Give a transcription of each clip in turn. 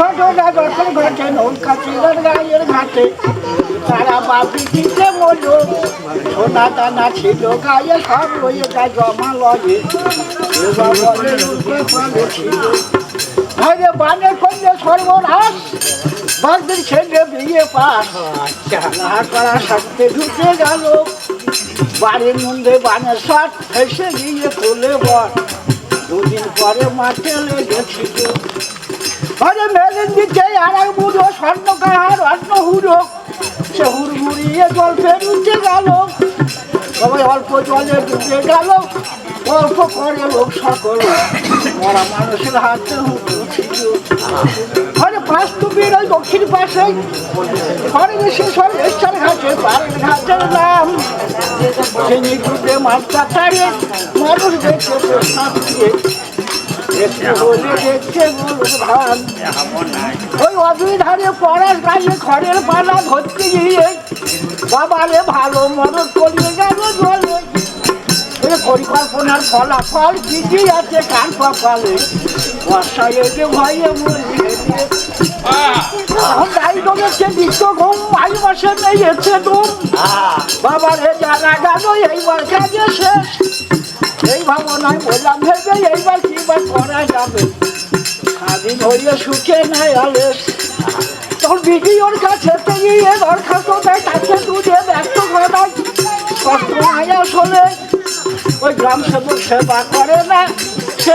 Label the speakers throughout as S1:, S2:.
S1: দুর্ঘটনা যখন ঘটে নৌকা ছিল গায়ের ঘাটে তারা বাপি দিতে মরল সোনা দানা ছিল গায়ে সব রয়ে যায় জমা লগে আরে বানে করলে সর্বনাশ বাগদির ছেলে বিয়ে পাস না করা সত্যি ঢুকে গেল বাড়ির মধ্যে বানের শট এসে গিয়ে তুলে বল দুদিন পরে মাঠে লেগেছিল। আরে মেলেন দিচ্ছে আর এক বুড়ো স্বর্ণ কাহার অন্য হুড়ো সে হুড়মুড়িয়ে জল ফেরুতে গেল। সবাই অল্প জলে ডুবে গেল। অল্প করে লোক সকল। মরা মানুষের হাতে হুড়ো ছিল। আরে ওই দক্ষিণ পাশে। ঘরে সব এসছার ঘাটে পাড়ের ঘাটের নাম। চিনি ডুবে মাছটা তাড়ে, মানুষ দেখে ওই অবিধারে পড়ার খড়ের পালা ধরতে গিয়ে বাবারে ভালো মদত করিয়ে গেল জলে। পরিকল্পনার ফলাফল কি কি আছে কান কপালে? বর্ষায় এসে ভয়ে ঘুম বাবারে জানা গেল এইবার কাজে শেষ। এই ভাবনায় বললাম ভেবে এইবার কি বা করা যাবে? স্বাধীন ধরিয়ে সুখে নাই আলে তখন বিডিওর কাছে তো গিয়ে দরখাস্ত দেয় তাকে দুধে ব্যস্ত ঘটায় কষ্ট আয়া শোনে। ওই গ্রাম সেবক সেবা করে না, সে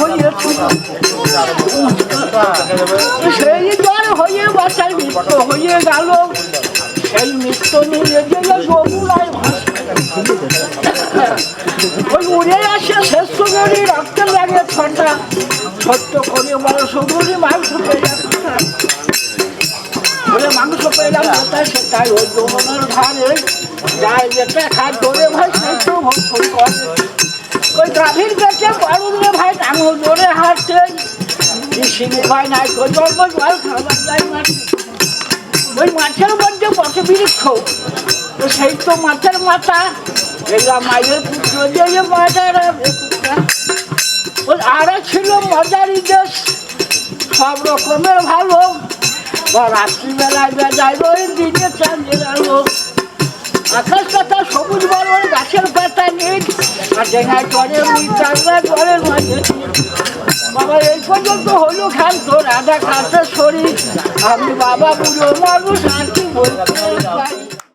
S1: হয়েছিল সেই জ্বর হয়ে বাচ্চার মৃত্যু হয়ে গেল। সেই মৃত্যু নিয়ে গেলে যমুনায় ওই উড়ে আসে শেষ সুগরি রক্তে লাগে ঠান্ডা ছোট্ট করে বড় সুগরি মাংস পেয়ে বলে মাংস পেলাম কোথায় সেটাই ওই যমুনার ধারে যায় যেটা খাট ধরে ভাই তো ভক্ষণ করে ওই গাভীর বাড়ুন রে ভাই টাঙল ধরে হাঁটতে সিনে ভাই নাই জল জল খাবার যায় ওই মাছের মধ্যে বসে বৃক্ষ তো সেই তো মাছের মাথা। এগুলা মায়ের পুত্র দিয়ে ওই আরে ছিল মজারি দেশ। সব রকমের ভালো। বা রাত্রিবেলায় বেজায় ওই দিনে আলো। আকাশ পাতা সবুজ বড় গাছের আর ডেঙায় চড়ে মিটাররা জলের মাঝে। বাবা, এই পর্যন্ত হলো খান তোর আধা খাতে শরীর। আমি বাবা বুড়ো মানুষ, আর কি বলতে পারি